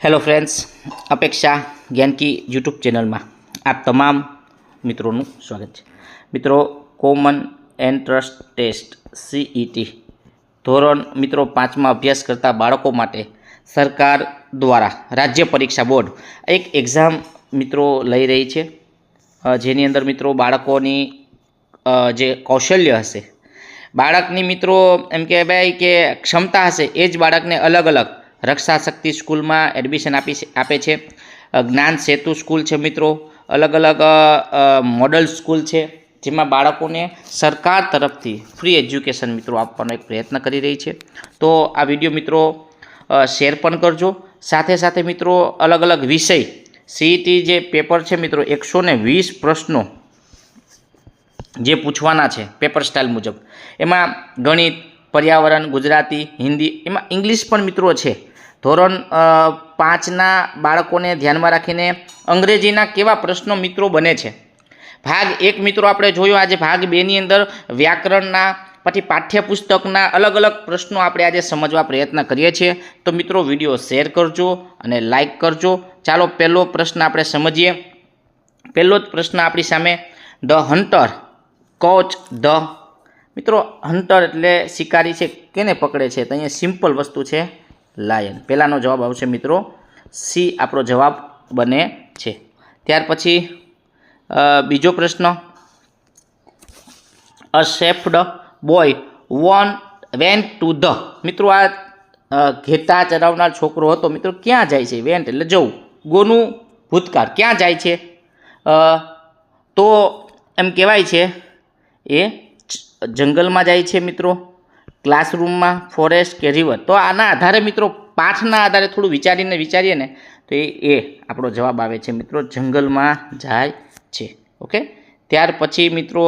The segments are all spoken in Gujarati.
હેલો ફ્રેન્ડ્સ અપેક્ષા જ્ઞાનકી યુટ્યુબ ચેનલમાં આ તમામ મિત્રોનું સ્વાગત છે. મિત્રો કોમન એન્ટ્રન્સ ટેસ્ટ સીઈટી ધોરણ મિત્રો પાંચમાં અભ્યાસ કરતા બાળકો માટે સરકાર દ્વારા રાજ્ય પરીક્ષા બોર્ડ એક એક્ઝામ મિત્રો લઈ રહી છે. જેની અંદર મિત્રો બાળકોની જે કૌશલ્ય હશે, બાળકની મિત્રો એમ કહેવાય કે ક્ષમતા હશે, એ જ બાળકને અલગ અલગ રક્ષા શક્તિ સ્કૂલમાં એડમિશન આપી આપે છે. જ્ઞાન સેતુ સ્કૂલ છે મિત્રો. અલગ અલગ મોડલ સ્કૂલ છે, જેમાં બાળકોને સરકાર તરફથી ફ્રી એજ્યુકેશન મિત્રો આપવાનો એક પ્રયત્ન કરી રહી છે. તો આ વીડિયો મિત્રો શેર પણ કરજો. સાથે સાથે મિત્રો, અલગ અલગ વિષય સીઈટી જે પેપર છે મિત્રો, એકસો ને વીસ પ્રશ્નો જે પૂછવાના છે પેપર સ્ટાઇલ મુજબ. એમાં ગણિત, પર્યાવરણ, ગુજરાતી, હિન્દી, એમાં ઇંગ્લિશ પણ મિત્રો છે. ધોરણ પાંચના બાળકોને ધ્યાનમાં રાખીને અંગ્રેજીના કેવા પ્રશ્નો મિત્રો બને છે? ભાગ એક મિત્રો આપણે જોયો, આજે ભાગ બેની અંદર વ્યાકરણના, પછી પાઠ્યપુસ્તકના અલગ અલગ પ્રશ્નો આપણે આજે સમજવા પ્રયત્ન કરીએ છીએ. તો મિત્રો, વીડિયો શેર કરજો અને લાઈક કરજો. ચાલો, પહેલો પ્રશ્ન આપણે સમજીએ. પહેલો જ પ્રશ્ન આપણી સામે, ધ હન્ટર કોચ ધ મિત્રો, હન્ટર એટલે શિકારી છે, કેને પકડે છે? તો અહીંયા સિમ્પલ વસ્તુ છે. લાયન. પહેલાંનો જવાબ આવશે મિત્રો, સી આપણો જવાબ બને છે. ત્યાર પછી બીજો પ્રશ્ન. A shepherd boy once went to the. મિત્રો, આ ઘેટા ચરાવનાર છોકરો હતો. મિત્રો, ક્યાં જાય છે? વેન્ટ, એટલે જવું. ગોનું ભૂતકાળ. ક્યાં જાય છે? તો એમ કહેવાય છે, એ જંગલમાં જાય છે મિત્રો. ક્લાસરૂમમાં ફોરેસ્ટ કે રિવર. તો આના આધારે મિત્રો પાઠના આધારે થોડું વિચારીને વિચારીએ ને, તો એ આપણો જવાબ આવે છે મિત્રો, જંગલમાં જાય છે. ઓકે? ત્યાર પછી મિત્રો,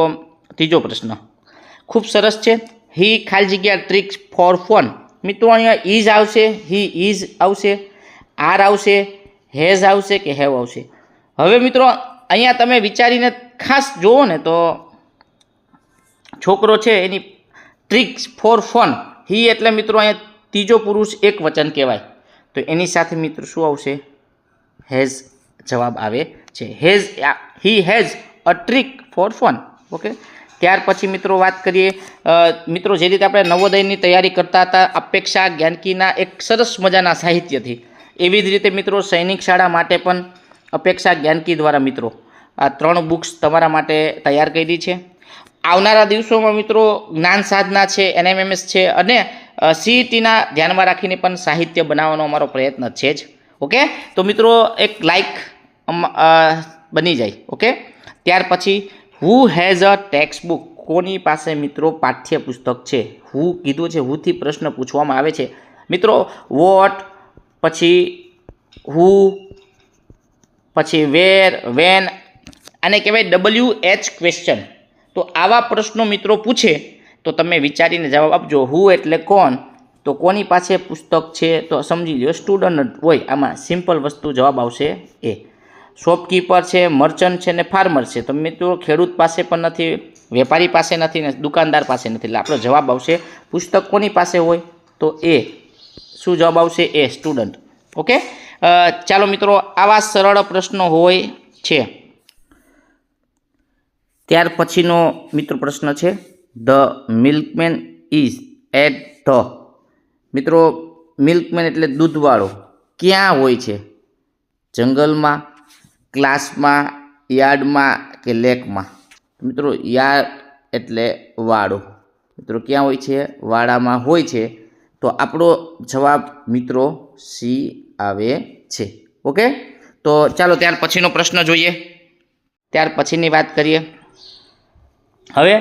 ત્રીજો પ્રશ્ન. ખૂબ સરસ છે. હી ખાલી જગ્યા ટ્રિક્સ ફોર ફોન. મિત્રો અહીંયા ઇઝ આવશે, હી ઇઝ આવશે, આર આવશે, હેઝ આવશે કે હેવ આવશે. હવે મિત્રો, અહીંયા તમે વિચારીને ખાસ જુઓ ને તો છોકરો છે, એની ટ્રિક્સ ફોર ફન હી એટલે મિત્રો અહીંયા ત્રીજો પુરુષ એક વચન કહેવાય. તો એની સાથે મિત્રો શું આવશે? હેઝ જવાબ આવે છે. Has he has a trick for fun okay ત્યાર પછી મિત્રો વાત કરીએ મિત્રો જે રીતે આપણે નવોદયની તૈયારી કરતા હતા, અપેક્ષા, જ્ઞાનકીના એક સરસ મજાના સાહિત્યથી. એવી જ રીતે મિત્રો સૈનિક શાળા માટે પણ અપેક્ષા જ્ઞાનકી દ્વારા મિત્રો આ ત્રણ બુક્સ તમારા માટે તૈયાર કરી છે. આવનારા દિવસોમાં મિત્રો જ્ઞાન સાધના છે, એનએમએમએસ છે અને સીઈટીના ધ્યાનમાં રાખીને પણ સાહિત્ય બનાવવાનો અમારો પ્રયત્ન છે જ. ઓકે? તો મિત્રો એક લાઇક બની જાય. ઓકે? ત્યાર પછી who has a text book કોની પાસે મિત્રો પાઠ્યપુસ્તક છે? હુ કીધું છે? હુથી પ્રશ્ન પૂછવામાં આવે છે? મિત્રો વોટ પછી હુ પછી વેર વેન આને કહેવાય ડબલ્યુ એચ ક્વેશ્ચન તો આવા પ્રશ્નો મિત્રો પૂછે, તો તમે વિચારીને જવાબ આપજો, હુ એટલે કોણ? તો કોની પાસે પુસ્તક છે? તો સમજી લો સ્ટુડન્ટ હોય, આમાં સિમ્પલ વસ્તુ જવાબ આવશે એ. શોપકીપર છે મર્ચન્ટ છે ને ફાર્મર છે. તો મિત્રો, ખેડૂત પાસે પણ નથી, વેપારી પાસે નથી ને દુકાનદાર પાસે નથી. એટલે આપણો જવાબ આવશે, પુસ્તક કોની પાસે હોય? તો એ. શું જવાબ આવશે? A student okay? ચાલો મિત્રો, આવા સરળ પ્રશ્નો હોય છે. ત્યાર પછીનો મિત્રો પ્રશ્ન છે the milkman is at the મિત્રો મિલ્કમેન એટલે દૂધવાળો ક્યાં હોય છે? જંગલમાં, ક્લાસમાં, યાર્ડમાં કે લેકમાં? મિત્રો યાર્ડ એટલે વાડો મિત્રો, ક્યાં હોય છે? વાડામાં હોય છે. તો આપણો જવાબ મિત્રો સી આવે છે. ઓકે? તો ચાલો ત્યાર પછીનો પ્રશ્ન જોઈએ. ત્યાર પછીની વાત કરીએ. હવે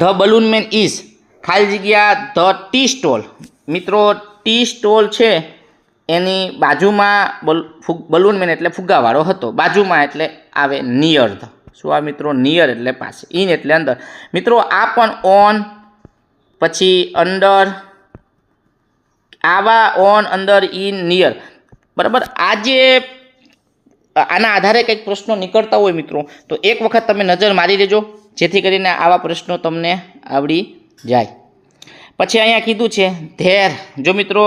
ધ બલૂન મેન ઇઝ ખાલી જગ્યા ધ ટી સ્ટોલ. મિત્રો, ટી સ્ટોલ છે, એની બાજુમાં બલૂન મેન એટલે ફુગ્ગાવાળો હતો. બાજુમાં એટલે આવે નિયર ધ. શું આ મિત્રો? નિયર એટલે પાસે. ઇન એટલે અંદર. મિત્રો, આ પણ ઓન, પછી અંડર આવા ઓન, અંદર ઇન નિયર. બરાબર? આ જે આના આધારે કંઈક પ્રશ્નો નીકળતા હોય મિત્રો, તો એક વખત તમે નજર મારી લેજો. જેથી કરીને આવા પ્રશ્નો તમને આવડી જાય. પછી અહીંયા કીધું છે, ધેર. જો મિત્રો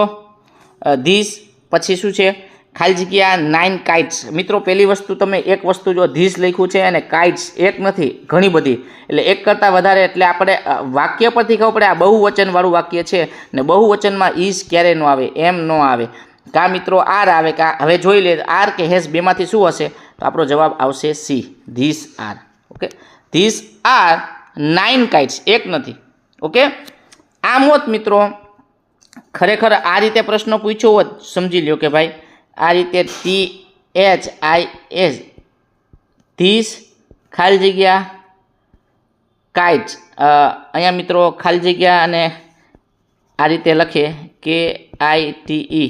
ધીસ પછી શું છે? ખાલી જગ્યા નાઇન કાઇટ્સ. મિત્રો, પહેલી વસ્તુ તમે એક વસ્તુ જો ધીસ લખ્યું છે અને કાઇટ્સ એક નથી, ઘણી બધી. એટલે એક કરતાં વધારે એટલે આપણે વાક્ય પરથી ખબર પડે, આ બહુવચનવાળું વાક્ય છે ને બહુવચનમાં ઈઝ ક્યારે ન આવે, એમ ન આવે. કા મિત્રો આર આવે, કા હવે જોઈ લે, આર કે હેસ બેમાંથી શું હશે? તો આપણો જવાબ આવશે C, this are. Okay? This are nine kites એક નથી. ઓકે આમ હોત મિત્રો, ખરેખર આ રીતે પ્રશ્ન પૂછ્યો હોત, સમજી લ્યો કે ભાઈ, આ રીતે T H I S this ખાલી જગ્યા કાઇટ્સ અહીંયા મિત્રો ખાલી જગ્યા અને આ રીતે લખે કે આઈ ટી ઈ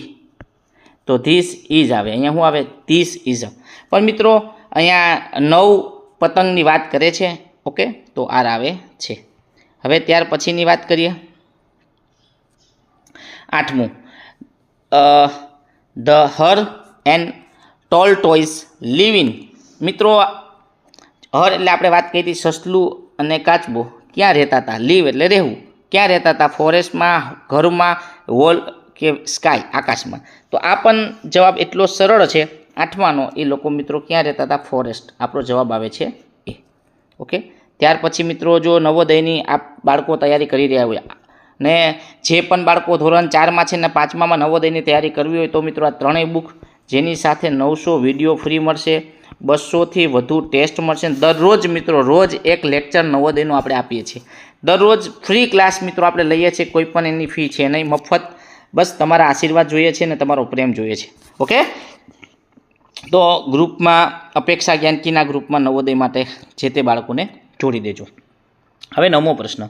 તો ધીસ ઇઝ આવે. અહીંયા શું આવે? ધીસ ઇઝ પણ મિત્રો, અહીંયા નવ પતંગની વાત કરે છે. ઓકે? તો આર આવે છે. હવે ત્યાર પછીની વાત કરીએ. આઠમું. The hare and tortoise live in. મિત્રો, હર એટલે આપણે વાત કરી હતી સસલું અને કાચબો. ક્યાં રહેતા હતા? લીવ એટલે રહેવું. ક્યાં રહેતા હતા? ફોરેસ્ટમાં, ઘરમાં, વોલ કે સ્કાય, આકાશમાં. તો આ પણ જવાબ એટલો સરળ છે. આઠમાનો એ લોકો મિત્રો ક્યાં રહેતા હતા? ફોરેસ્ટ. આપણો જવાબ આવે છે એ. ઓકે? ત્યાર પછી મિત્રો જો નવોદયની આ બાળકો તૈયારી કરી રહ્યા હોય, ને જે પણ બાળકો ધોરણ ચારમાં છે ને પાંચમામાં નવોદયની તૈયારી કરવી હોય તો મિત્રો આ ત્રણેય બુક જેની સાથે નવસો વીડિયો ફ્રી મળશે, બસોથી વધુ ટેસ્ટ મળશે. દરરોજ મિત્રો, રોજ એક લેક્ચર નવોદયનું આપણે આપીએ છીએ. દરરોજ ફ્રી ક્લાસ મિત્રો આપણે લઈએ છીએ, કોઈ પણ એની ફી છે નહીં, મફત. બસ તમારા આશીર્વાદ જોઈએ છે ને તમારો પ્રેમ જોઈએ છે. ઓકે? તો ગ્રુપમાં અપેક્ષા જ્ઞાનકીના ગ્રુપમાં નવોદય માટે જે તે બાળકોને જોડી દેજો. હવે નવમો પ્રશ્ન.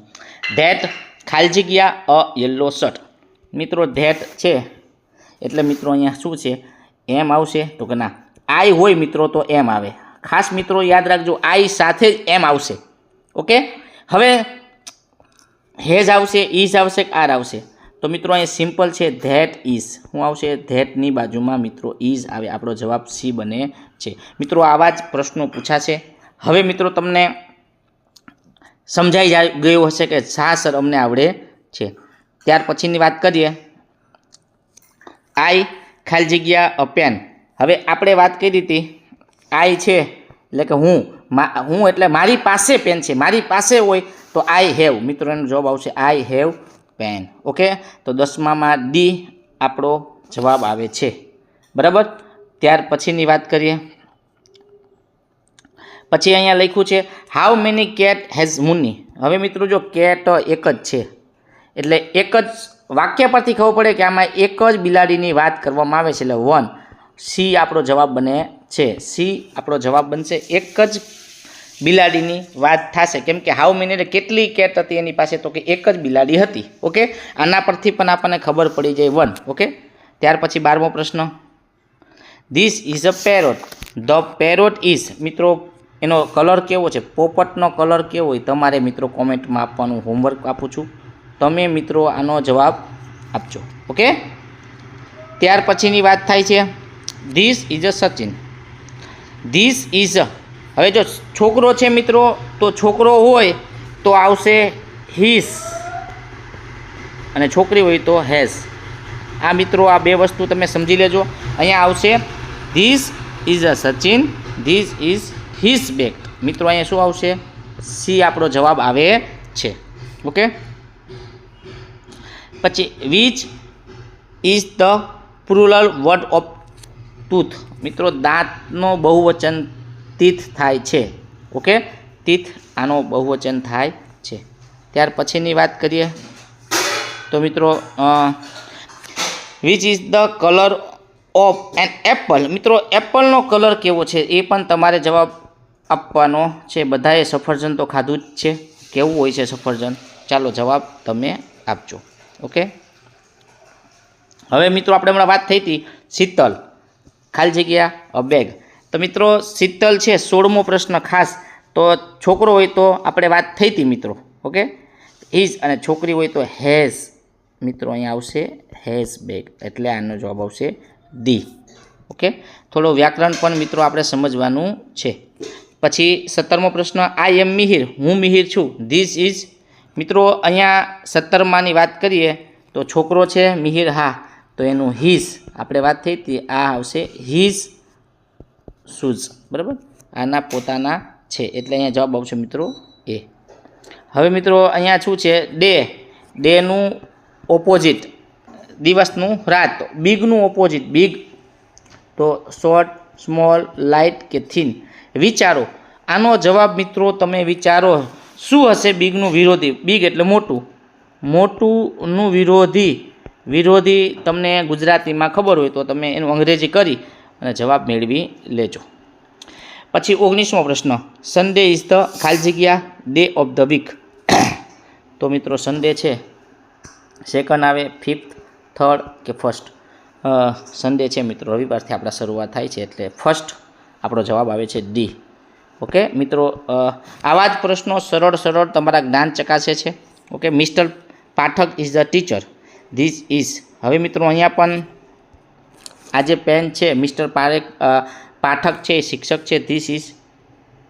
ધેટ ખાલી જગ્યા અ યલો શર્ટ. મિત્રો ધેટ છે. એટલે મિત્રો અહીંયા શું છે? એમ આવશે તો કે ના. આઈ હોય મિત્રો તો એમ આવે. ખાસ મિત્રો યાદ રાખજો, આઈ સાથે જ એમ આવશે. ઓકે? હવે હેઝ આવશે ઇઝ આવશે આર આવશે? તો મિત્રો, અહીંયા સિમ્પલ છે ધેટ ઇઝ શું આવશે? ધેટની બાજુમાં મિત્રો ઇઝ આવે. આપણો જવાબ સી બને છે. મિત્રો, આવા જ પ્રશ્નો પૂછાશે. હવે મિત્રો, તમને સમજાઈ ગયું હશે કે શા સર અમને આવડે છે. ત્યાર પછીની વાત કરીએ. આઈ ખાલી જગ્યા અ પેન હવે આપણે વાત કરી હતી આઈ છે, એટલે કે હું. હું એટલે મારી પાસે પેન છે. મારી પાસે હોય તો આઈ હેવ મિત્રો, એનો જવાબ આવશે આઈ હેવ પેન ઓકે તો દસમામાં ડી આપણો જવાબ આવે છે. બરાબર? ત્યાર પછીની વાત કરીએ. પછી અહીંયા લખ્યું છે how many cat has Muni હવે મિત્રો જો કેટ એક જ છે. એટલે એક જ વાક્ય પરથી ખબર પડે કે આમાં એક જ બિલાડીની વાત કરવામાં આવે છે. એટલે વન સી આપણો જવાબ બને છે. સી આપણો જવાબ બનશે એક જ બિલાડીની વાત થશે. કેમ કે હાઉ મેની કેટલી કેટ હતી એની પાસે તો કે એક જ બિલાડી હતી. ઓકે? આના પરથી પણ આપણને ખબર પડી જાય વન. ઓકે? ત્યાર પછી બારમો પ્રશ્ન. This is a parrot the parrot is મિત્રો, એનો કલર કેવો છે? પોપટનો કલર કેવો હોય તમારે મિત્રો કોમેન્ટમાં આપવાનું હોમવર્ક આપું છું. તમે મિત્રો આનો જવાબ આપજો. ઓકે? ત્યાર પછીની વાત થાય છે. This is a Sachin. This is હવે જો છોકરો છે મિત્રો, તો છોકરો હોય તો આવશે હિસ અને છોકરી હોય તો હેસ આ મિત્રો, આ બે વસ્તુ તમે સમજી લેજો. અહીંયા આવશે this is a Sachin this is his bag મિત્રો, અહીંયા શું આવશે? સી આપણો જવાબ આવે છે. ઓકે પછી which is the plural word of tooth મિત્રો, દાંતનો બહુવચન તીથ થાય છે. ઓકે? તીથ આનો બહુવચન થાય છે. ત્યાર પછીની વાત કરીએ. તો મિત્રો which is the colour of an apple મિત્રો, એપલનો કલર કેવો છે? એ પણ તમારે જવાબ આપવાનો છે. બધાએ સફરજન તો ખાધું જ છે. કેવું હોય છે સફરજન? ચાલો જવાબ તમે આપજો. ઓકે? હવે મિત્રો, આપણે હમણાં વાત થઈ હતી શીતલ. ખાલી જગ્યા અ બેગ તો મિત્રો, શીતલ છે સોળમો પ્રશ્ન ખાસ. તો છોકરો હોય તો આપણે વાત થઈ હતી મિત્રો, ઓકે? ઇઝ અને છોકરી હોય તો હેઝ મિત્રો, અહીંયા આવશે હેઝ બેગ, એટલે આનો જવાબ આવશે ડી, ઓકે? થોડો વ્યાકરણ પણ મિત્રો આપણે સમજવાનું છે. પછી સત્તરમો પ્રશ્ન આઈ એમ મિહિર હું મિહિર છું. ધીસ ઇઝ મિત્રો, અહીંયા સત્તરમાની વાત કરીએ તો છોકરો છે મિહિર હા. તો એનું હિઝ આપણે વાત થઈ હતી, આ આવશે હિઝ શૂઝ, બરાબર? આના પોતાના છે. એટલે અહીંયા જવાબ આવશે મિત્રો એ. હવે મિત્રો અહીંયા શું છે? ડે. ડેનું ઓપોઝિટ. દિવસનું રાત. બિગનું ઓપોઝિટ. બિગ તો શોર્ટ, સ્મોલ, લાઇટ કે થીન. વિચારો. આનો જવાબ મિત્રો તમે વિચારો. શું હશે બિગનું વિરોધી? બિગ એટલે મોટું. મોટુંનું વિરોધી. વિરોધી તમને ગુજરાતીમાં ખબર હોય તો તમે એનું અંગ્રેજી કરી. અને જવાબ મેળવી લેજો. પછી ઓગણીસમો પ્રશ્ન સન્ડે ઇઝ ધ ખાલી જગ્યા ડે ઓફ ધ વીક. તો મિત્રો સન્ડે છે સેકન્ડ આવે ફિફ્થ થર્ડ કે ફર્સ્ટ સન્ડે છે મિત્રો, રવિવારથી આપણા શરૂઆત થાય છે એટલે ફર્સ્ટ આપણો જવાબ આવે છે ડી ઓકે મિત્રો આવા જ પ્રશ્નો સરળ સરળ તમારા જ્ઞાન ચકાસે છે. Okay mister Pathak is the teacher this is હવે મિત્રો અહીંયા પણ આ જે પેન છે મિસ્ટર પારેખ પાઠક છે, શિક્ષક છે ધીસ ઇઝ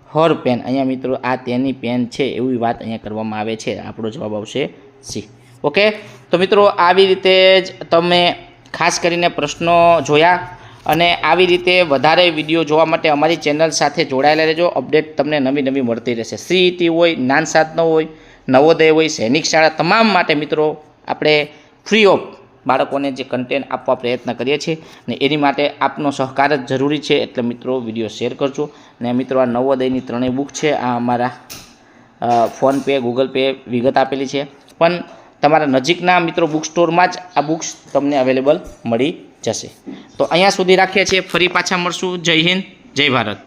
હર પેન અહીંયા મિત્રો, આ તેની પેન છે, એવી વાત અહીંયા કરવામાં આવે છે. આપણો જવાબ આવશે સી ઓકે તો મિત્રો, આવી રીતે જ તમે ખાસ કરીને પ્રશ્નો જોયા અને આવી રીતે વધારે વીડિયો જોવા માટે અમારી ચેનલ સાથે જોડાયેલા રહેજો. અપડેટ તમને નવી નવી મળતી રહેશે. સીઈટી હોય જ્ઞાન સાધનો હોય, નવોદય હોય, સૈનિક શાળા, તમામ માટે મિત્રો, આપણે ફ્રી ઓફ બાળકોને જે કન્ટેન્ટ આપવા પ્રયત્ન કરીએ છીએ ને એની માટે આપનો સહકાર જ જરૂરી છે. એટલે મિત્રો વીડિયો શેર કરજો. અને મિત્રો, આ નવોદયની ત્રણેય બુક છે. આ અમારા ફોનપે, ગૂગલ પે વિગત આપેલી છે. પણ તમારા નજીકના મિત્રો બુક સ્ટોરમાં જ આ બુક્સ તમને અવેલેબલ મળી જશે. તો અહીંયા સુધી રાખીએ છીએ. ફરી પાછા મળશું. જય હિન્દ, જય ભારત.